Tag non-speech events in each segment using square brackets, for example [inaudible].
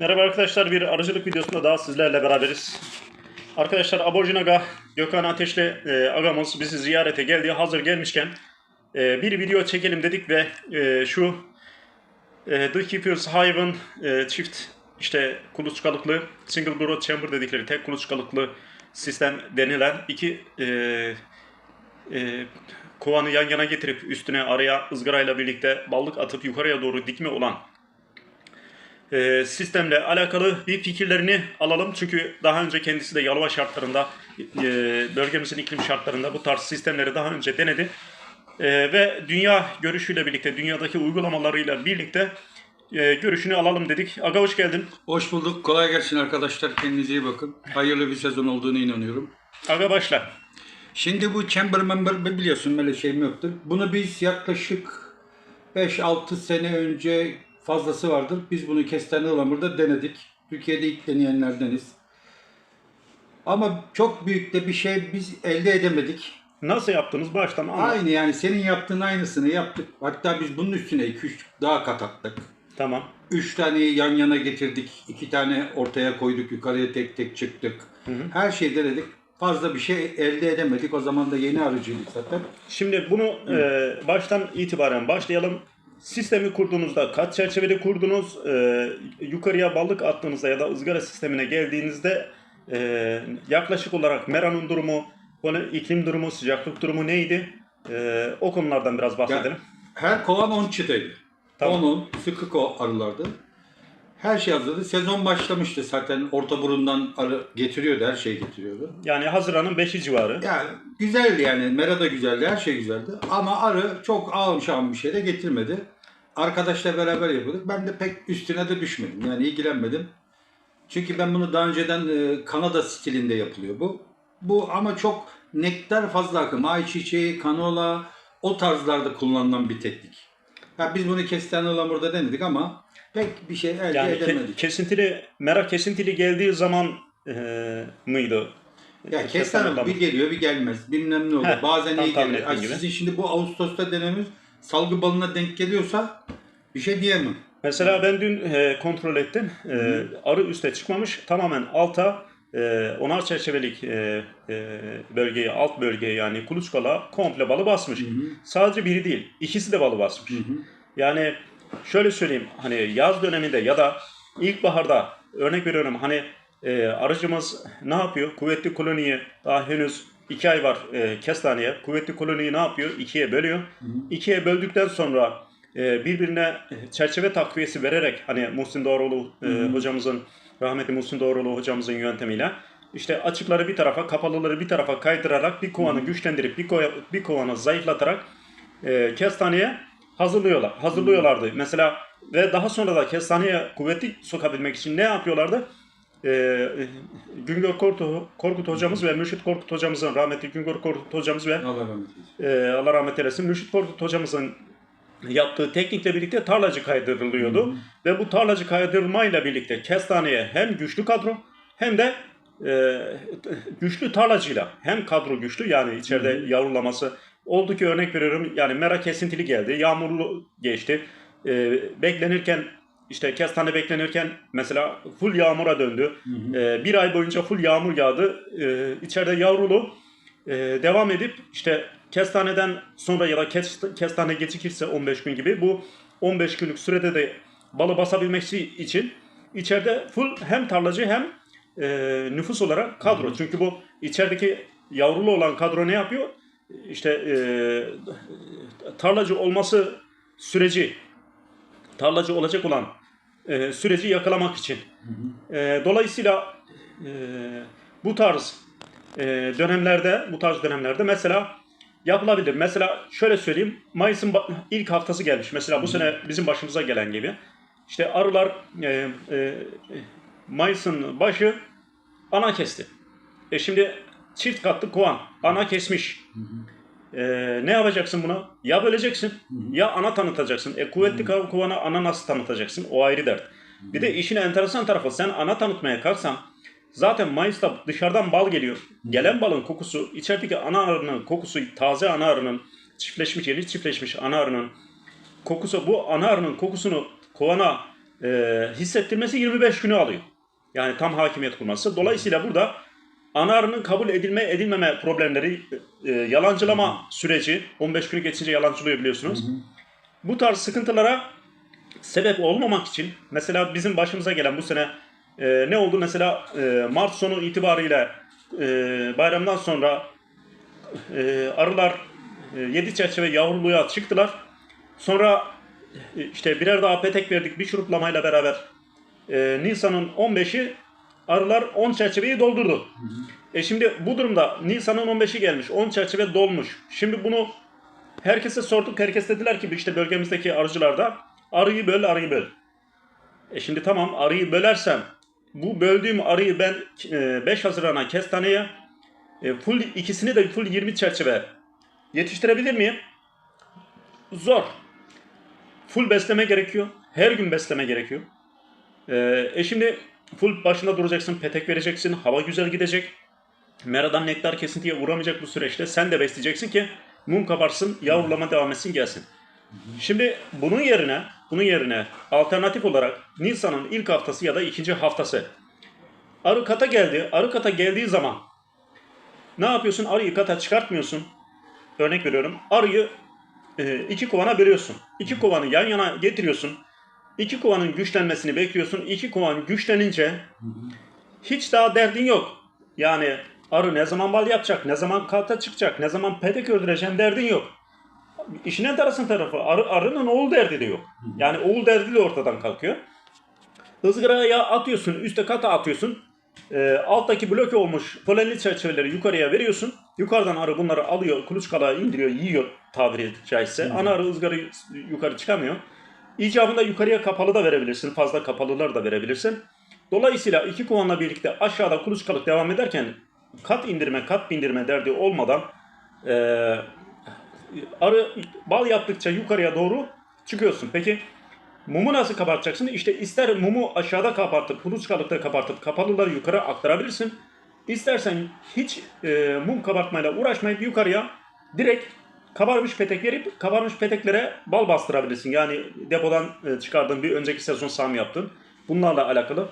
Merhaba arkadaşlar, bir arıcılık videosunda daha sizlerle beraberiz. Arkadaşlar Aborjin Aga, Gökhan Ateşli e, agamız bizi ziyarete geldi. Hazır gelmişken e, bir video çekelim dedik ve e, şu e, The Keeper's Hive'ın e, çift işte kuluçkalıklı single broad chamber dedikleri tek kuluçkalıklı sistem denilen iki e, e, kovanı yan yana getirip üstüne araya ızgarayla birlikte ballık atıp yukarıya doğru dikme olan e, sistemle alakalı bir fikirlerini alalım. Çünkü daha önce kendisi de Yalova şartlarında, e, bölgemizin iklim şartlarında bu tarz sistemleri daha önce denedi. E, ve dünya görüşüyle birlikte, dünyadaki uygulamalarıyla birlikte e, görüşünü alalım dedik. Aga hoş geldin. Hoş bulduk. Kolay gelsin arkadaşlar. Kendinize iyi bakın. Hayırlı bir sezon olduğunu inanıyorum. Aga başla. Şimdi bu chamber member biliyorsun böyle şeyim yoktur. Bunu biz yaklaşık 5-6 sene önce fazlası vardır. Biz bunu kestane ılamurda denedik. Türkiye'de ilk deneyenlerdeniz. Ama çok büyük de bir şey biz elde edemedik. Nasıl yaptınız? Baştan anlat. Aynı yani senin yaptığın aynısını yaptık. Hatta biz bunun üstüne 2-3 daha kat attık. Tamam. Üç tane yan yana getirdik. iki tane ortaya koyduk. Yukarıya tek tek çıktık. Her şeyi denedik. Fazla bir şey elde edemedik. O zaman da yeni arıcıydık zaten. Şimdi bunu e, baştan itibaren başlayalım. Sistemi kurduğunuzda kaç çerçevede kurdunuz? E, yukarıya balık attığınızda ya da ızgara sistemine geldiğinizde e, yaklaşık olarak meranın durumu, iklim durumu, sıcaklık durumu neydi? E, o konulardan biraz bahsedelim. Her kovan 10 çıtaydı. Tamam. 10 sıkı arılardı. Her şey hazırdı. Sezon başlamıştı zaten. Orta burundan arı getiriyordu. Her şeyi getiriyordu. Yani Haziran'ın 5'i civarı. Yani güzeldi yani. Mera da güzeldi. Her şey güzeldi. Ama arı çok ağım şahım bir şey de getirmedi. Arkadaşla beraber yapıyorduk. Ben de pek üstüne de düşmedim. Yani ilgilenmedim. Çünkü ben bunu daha önceden e, Kanada stilinde yapılıyor bu. Bu ama çok nektar fazla akım. Ayçiçeği, kanola o tarzlarda kullanılan bir teknik. Ya biz bunu kestane ılamurda denedik ama pek bir şey elde Yani ke- edemedik. kesintili, merak kesintili geldiği zaman e, mıydı? Ya kestane bir geliyor bir gelmez. Bilmem ne oluyor. Heh, Bazen iyi gelir. Ay, gibi. Sizin şimdi bu Ağustos'ta denememiz salgı balına denk geliyorsa bir şey diyemem. Mesela ben dün e, kontrol ettim. E, arı üste çıkmamış. Tamamen alta e, onar çerçevelik e, e, bölgeyi, alt bölgeye yani kuluçkala komple balı basmış. Sadece biri değil, ikisi de balı basmış. Yani şöyle söyleyeyim, hani yaz döneminde ya da ilkbaharda örnek veriyorum hani e, arıcımız ne yapıyor? Kuvvetli koloniyi daha henüz iki ay var e, kestaneye. Kuvvetli koloniyi ne yapıyor? İkiye bölüyor. İkiye böldükten sonra e, birbirine çerçeve takviyesi vererek hani Muhsin Doğrulu e, hocamızın rahmetli Muhsin Doğrulu hocamızın yöntemiyle işte açıkları bir tarafa, kapalıları bir tarafa kaydırarak bir kovanı güçlendirip bir, kova- bir kovanı zayıflatarak e, kestaneye hazırlıyorlar. Hazırlıyorlardı. Mesela ve daha sonra da kestaneye kuvvetli sokabilmek için ne yapıyorlardı? E, e, Güngör Korkut, Korkut hocamız ve Mürşit Korkut hocamızın rahmetli Güngör Korkut hocamız ve Allah rahmet eylesin. e, Allah rahmet eylesin Mürşit Korkut hocamızın yaptığı teknikle birlikte tarlacı kaydırılıyordu. Ve bu tarlacı kaydırmayla birlikte kestaneye hem güçlü kadro hem de e, güçlü tarlacıyla hem kadro güçlü yani içeride yavrulaması oldu ki örnek veriyorum yani mera kesintili geldi yağmurlu geçti. E, beklenirken işte kestane beklenirken mesela full yağmura döndü. E, bir ay boyunca full yağmur yağdı. E, içeride yavrulu e, devam edip işte kestaneden sonra ya da kes- kestane gecikirse 15 gün gibi bu 15 günlük sürede de balı basabilmesi için içeride full hem tarlacı hem e, nüfus olarak kadro. Çünkü bu içerideki yavrulu olan kadro ne yapıyor? İşte e, tarlacı olması süreci tarlacı olacak olan e, süreci yakalamak için. E, dolayısıyla e, bu tarz e, dönemlerde, bu tarz dönemlerde mesela yapılabilir. Mesela şöyle söyleyeyim, Mayıs'ın ilk haftası gelmiş. Mesela bu sene bizim başımıza gelen gibi. İşte arılar e, e, Mayıs'ın başı ana kesti. E şimdi çift katlı kovan, ana kesmiş. E, ne yapacaksın buna? Ya böleceksin ya ana tanıtacaksın. E kuvvetli kovana ana nasıl tanıtacaksın? O ayrı dert. Bir de işin enteresan tarafı sen ana tanıtmaya kalksan zaten Mayıs'ta dışarıdan bal geliyor. Gelen balın kokusu, içerideki ana arının kokusu, taze ana arının, çiftleşmiş, yeni çiftleşmiş ana arının kokusu, bu ana arının kokusunu kovana e, hissettirmesi 25 günü alıyor. Yani tam hakimiyet kurması. Dolayısıyla burada ana arının kabul edilme edilmeme problemleri, e, yalancılama süreci 15 günü geçince yalancılıyor biliyorsunuz. Bu tarz sıkıntılara sebep olmamak için mesela bizim başımıza gelen bu sene e, ne oldu? Mesela e, Mart sonu itibariyle e, bayramdan sonra e, arılar e, 7 çerçeve yavruluğa çıktılar. Sonra e, işte birer daha petek verdik bir şuruplamayla beraber. E, Nisan'ın 15'i arılar 10 çerçeveyi doldurdu. E şimdi bu durumda Nisan'ın 15'i gelmiş. 10 çerçeve dolmuş. Şimdi bunu herkese sorduk. Herkes dediler ki işte bölgemizdeki arıcılarda arıyı böl, arıyı böl. E şimdi tamam arıyı bölersem bu böldüğüm arıyı ben e, 5 Haziran'a kestaneye e, full ikisini de full 20 çerçeve yetiştirebilir miyim? Zor. Full besleme gerekiyor. Her gün besleme gerekiyor. E, e şimdi full başında duracaksın, petek vereceksin, hava güzel gidecek. Meradan nektar kesintiye uğramayacak bu süreçte. Sen de besleyeceksin ki mum kabarsın, yavrulama devam etsin gelsin. Şimdi bunun yerine, bunun yerine alternatif olarak Nisan'ın ilk haftası ya da ikinci haftası arı kata geldi. Arı kata geldiği zaman ne yapıyorsun? Arıyı kata çıkartmıyorsun. Örnek veriyorum. Arıyı e, iki kovana bölüyorsun. İki kovanı yan yana getiriyorsun. İki kovanın güçlenmesini bekliyorsun. İki kovan güçlenince hiç daha derdin yok. Yani arı ne zaman bal yapacak, ne zaman kata çıkacak, ne zaman petek öldüreceğim derdin yok. İşin enteresan tarafı arı, arının oğul derdi de yok. Yani oğul derdi de ortadan kalkıyor. Izgaraya atıyorsun, üste kata atıyorsun. Ee, alttaki bloke olmuş polenli çerçeveleri yukarıya veriyorsun. Yukarıdan arı bunları alıyor, kuluçkalığa indiriyor, yiyor tabiri caizse. Ana arı ızgarayı yukarı çıkamıyor. İcabında yukarıya kapalı da verebilirsin. Fazla kapalılar da verebilirsin. Dolayısıyla iki kovanla birlikte aşağıda kuluçkalık devam ederken kat indirme, kat bindirme derdi olmadan eee arı bal yaptıkça yukarıya doğru çıkıyorsun. Peki mumu nasıl kabartacaksın? İşte ister mumu aşağıda kabartıp, kuluçkalıkta kabartıp kapalıları yukarı aktarabilirsin. İstersen hiç e, mum kabartmayla uğraşmayıp yukarıya direkt kabarmış petek verip kabarmış peteklere bal bastırabilirsin. Yani depodan e, çıkardığın bir önceki sezon sam yaptın. Bunlarla alakalı.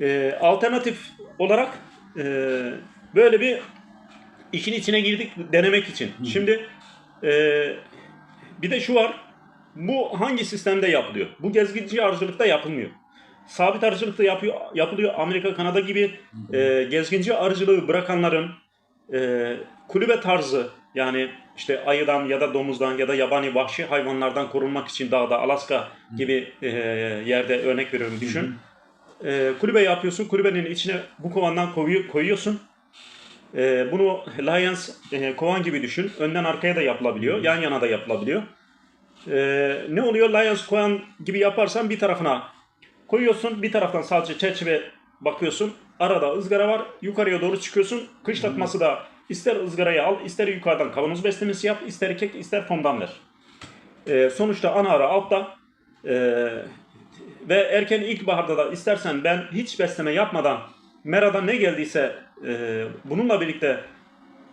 E, alternatif olarak e, böyle bir işin içine girdik denemek için. Şimdi ee, bir de şu var. Bu hangi sistemde yapılıyor? Bu gezginci arıcılıkta yapılmıyor. Sabit arıcılıkta yapıyor, yapılıyor. Amerika, Kanada gibi e, gezginci arıcılığı bırakanların e, kulübe tarzı yani işte ayıdan ya da domuzdan ya da yabani vahşi hayvanlardan korunmak için dağda Alaska gibi e, yerde örnek veriyorum düşün. E, kulübe yapıyorsun. Kulübenin içine bu kovandan koyu, koyuyorsun. Ee, bunu Lions e, kovan gibi düşün. Önden arkaya da yapılabiliyor. Yan yana da yapılabiliyor. Ee, ne oluyor? Lions kovan gibi yaparsan bir tarafına koyuyorsun. Bir taraftan sadece çerçeve bakıyorsun. Arada ızgara var. Yukarıya doğru çıkıyorsun. Kışlatması da ister ızgarayı al, ister yukarıdan kavanoz beslemesi yap, ister kek, ister fondan ver. Ee, sonuçta ana ara altta. Ee, ve erken ilkbaharda da istersen ben hiç besleme yapmadan Mera'dan ne geldiyse e, bununla birlikte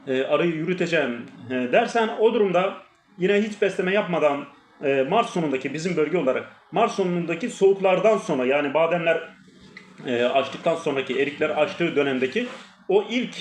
e, arıyı yürüteceğim e, dersen o durumda yine hiç besleme yapmadan e, Mart sonundaki bizim bölge olarak Mart sonundaki soğuklardan sonra yani bademler e, açtıktan sonraki erikler açtığı dönemdeki o ilk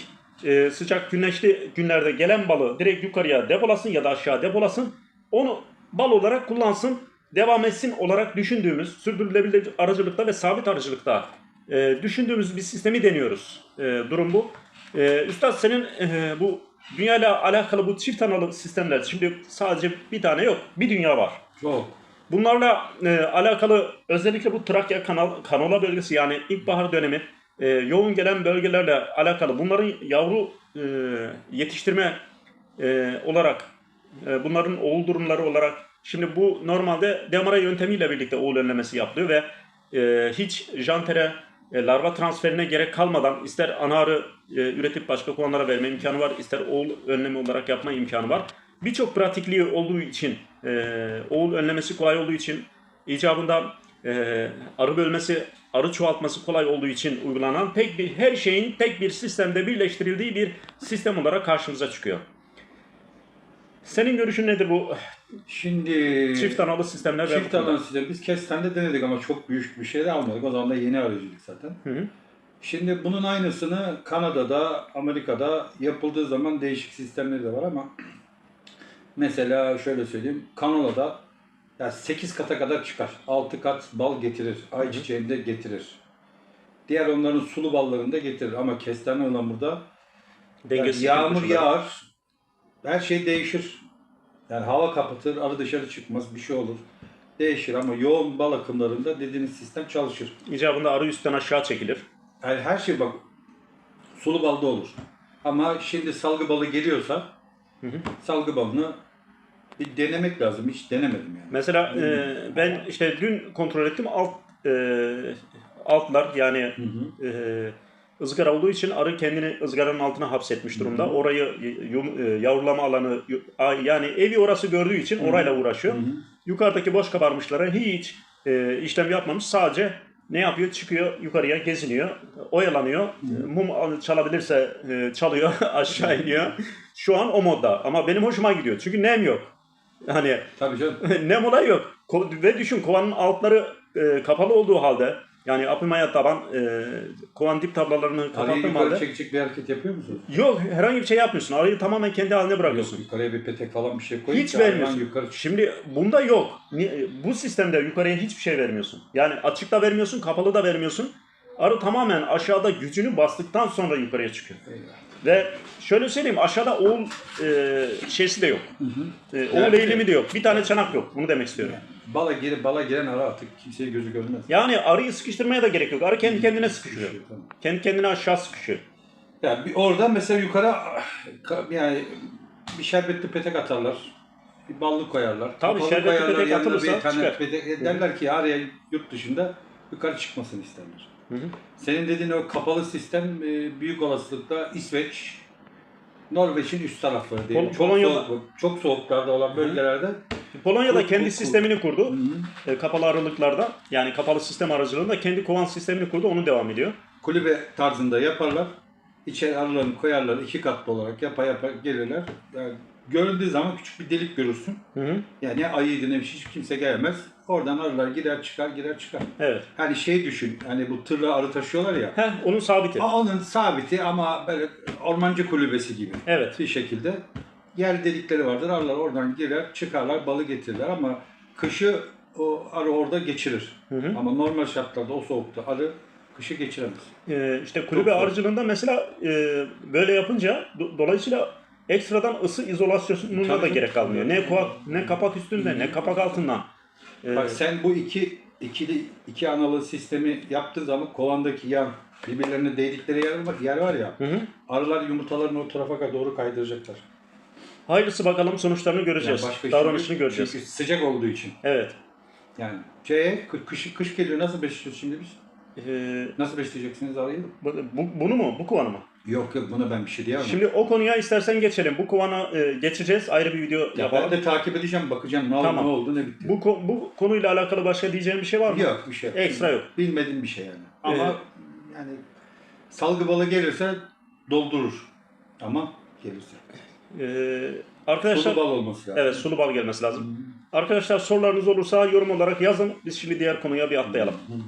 e, sıcak güneşli günlerde gelen balı direkt yukarıya depolasın ya da aşağı depolasın. Onu bal olarak kullansın, devam etsin olarak düşündüğümüz sürdürülebilir arıcılıkta ve sabit arıcılıkta e, düşündüğümüz bir sistemi deniyoruz. E, durum bu. E, Üstad senin e, bu dünyayla alakalı bu çift analı sistemler şimdi sadece bir tane yok. Bir dünya var. Çok. Bunlarla e, alakalı özellikle bu Trakya kanal, kanola bölgesi yani ilkbahar dönemi e, yoğun gelen bölgelerle alakalı bunların yavru e, yetiştirme e, olarak e, bunların oğul durumları olarak şimdi bu normalde demara yöntemiyle birlikte oğul önlemesi yapılıyor ve e, hiç jantere e, larva transferine gerek kalmadan ister ana arı e, üretip başka kovanlara verme imkanı var, ister oğul önlemi olarak yapma imkanı var. Birçok pratikliği olduğu için, e, oğul önlemesi kolay olduğu için, icabında e, arı bölmesi, arı çoğaltması kolay olduğu için uygulanan tek bir her şeyin tek bir sistemde birleştirildiği bir sistem olarak karşımıza çıkıyor. Senin görüşün nedir bu Şimdi çift analı sistemler? çift alan sistemi biz kestane denedik ama çok büyük bir şey de almadık. O zaman da yeni aracılık zaten. Hı hı. Şimdi bunun aynısını Kanada'da, Amerika'da yapıldığı zaman değişik sistemleri de var ama mesela şöyle söyleyeyim. Kanola'da ya 8 kata kadar çıkar. 6 kat bal getirir. Ayçiçeğinde getirir. Diğer onların sulu ballarında getirir ama kestane ılamurda yani yağmur yağar. Her şey değişir. Yani hava kapatır, arı dışarı çıkmaz, bir şey olur. Değişir ama yoğun bal akımlarında dediğiniz sistem çalışır. İcabında arı üstten aşağı çekilir. Yani her şey bak sulu balda olur. Ama şimdi salgı balı geliyorsa Hı hı. salgı balını bir denemek lazım. Hiç denemedim yani. Mesela e, ben işte dün kontrol ettim alt e, altlar yani Hı hı. e, ızgara olduğu için arı kendini ızgaranın altına hapsetmiş durumda. Orayı yum- e, yavrulama alanı yani evi orası gördüğü için orayla uğraşıyor. Hı hı. Yukarıdaki boş kabarmışlara hiç e, işlem yapmamış. Sadece ne yapıyor? Çıkıyor yukarıya geziniyor. Oyalanıyor. E, Mum al- çalabilirse e, çalıyor. [laughs] aşağı iniyor. Şu an o modda. Ama benim hoşuma gidiyor. Çünkü nem yok. Hani Tabii canım. [laughs] nem olayı yok. Ko- Ve düşün kovanın altları e, kapalı olduğu halde yani apimaya taban e, kovan dip tablalarını Arıyı kapattığım yukarı halde çekecek bir hareket yapıyor musunuz? yok herhangi bir şey yapmıyorsun. Arıyı tamamen kendi haline Yok, bırakıyorsun. yukarıya bir petek falan bir şey koyup Hiç ki hayvan vermiyorsun. Yukarı çık- Şimdi bunda yok. Ni- Bu sistemde yukarıya hiçbir şey vermiyorsun. Yani açıkta vermiyorsun, kapalı da vermiyorsun. Arı tamamen aşağıda gücünü bastıktan sonra yukarıya çıkıyor. Eyvah. Ve şöyle söyleyeyim aşağıda oğul e, şeysi de yok. Hı hı. E, oğul Yani- eğilimi de yok. Bir tane çanak yok. Bunu demek istiyorum. Bala, gir, bala giren ara artık kimseye gözü görmez. Yani arıyı sıkıştırmaya da gerek yok. Arı kendi kendine sıkışıyor. Tamam. Kendi kendine aşağı sıkışıyor. Ya bir orada mesela yukarı ka- yani bir şerbetli petek atarlar. Bir ballı koyarlar. Tabii, Kapalı şerbetli koyarlar, petek atılırsa bir tane çıkar. petek- derler ki araya yurt dışında yukarı çıkmasını isterler. Hı hı. Senin dediğin o kapalı sistem e, büyük olasılıkla İsveç, Norveç'in üst tarafları diyelim. Pol- çok, soğuk, çok soğuklarda olan bölgelerde Polonya'da Kur- kendi kur- sistemini kurdu. Hı. E, kapalı aralıklarda yani kapalı sistem aracılığında kendi kovan sistemini kurdu. Onu devam ediyor. kulübe tarzında yaparlar. İçeri arılarını koyarlar iki katlı olarak yapa yapa gelirler. Yani görüldüğü zaman küçük bir delik görürsün. Hı hı. Yani ne ayıydı ne bir şey hiç kimse gelemez. Oradan arılar girer çıkar girer çıkar. Evet. Hani şey düşün hani bu tırla arı taşıyorlar ya. Heh, onun sabiti. Aa, Onun sabiti ama böyle ormancı kulübesi gibi Evet. bir şekilde. Yer delikleri vardır. Arılar oradan girer çıkarlar balı getirirler ama kışı o arı orada geçirir. Hı hı. Ama normal şartlarda o soğukta arı kışı geçiremez. E, işte kulübe Çok zor. aracılığında mesela e, böyle yapınca do- dolayısıyla ekstradan ısı izolasyonuna da Tabii. gerek kalmıyor. Ne kuak, ne kapak üstünde ne kapak altından. E, Bak sen bu iki ikili iki analı sistemi yaptığın zaman kovandaki yan birbirlerine değdikleri yer var, yer var ya. hı hı. Arılar yumurtalarını o tarafa doğru kaydıracaklar. Hayırlısı bakalım sonuçlarını göreceğiz. başka Davranışını çünkü- göreceğiz. Çünkü sıcak olduğu için. Evet. Yani C kış, kış geliyor nasıl besliyoruz şimdi biz? E, Nasıl besleyeceksiniz arıyı? bu, bu- bunu mu? Bu kovanı mı? Yok yok buna ben bir şey diyemem. Şimdi o konuya istersen geçelim. Bu kovana e, geçeceğiz. Ayrı bir video ya yapalım. ben de takip edeceğim bakacağım ne oldu Tamam. ne oldu ne bitti. Bu, ko- bu konuyla alakalı başka diyeceğim bir şey var mı? Yok bir şey. Ekstra yok. Bilmediğim bir şey yani. Ama Ee, yani salgı balı gelirse doldurur. Ama gelirse. Ee, arkadaşlar Sulu bal olması lazım. evet sulu bal gelmesi lazım. Arkadaşlar sorularınız olursa yorum olarak yazın. Biz şimdi diğer konuya bir atlayalım. Hı hı.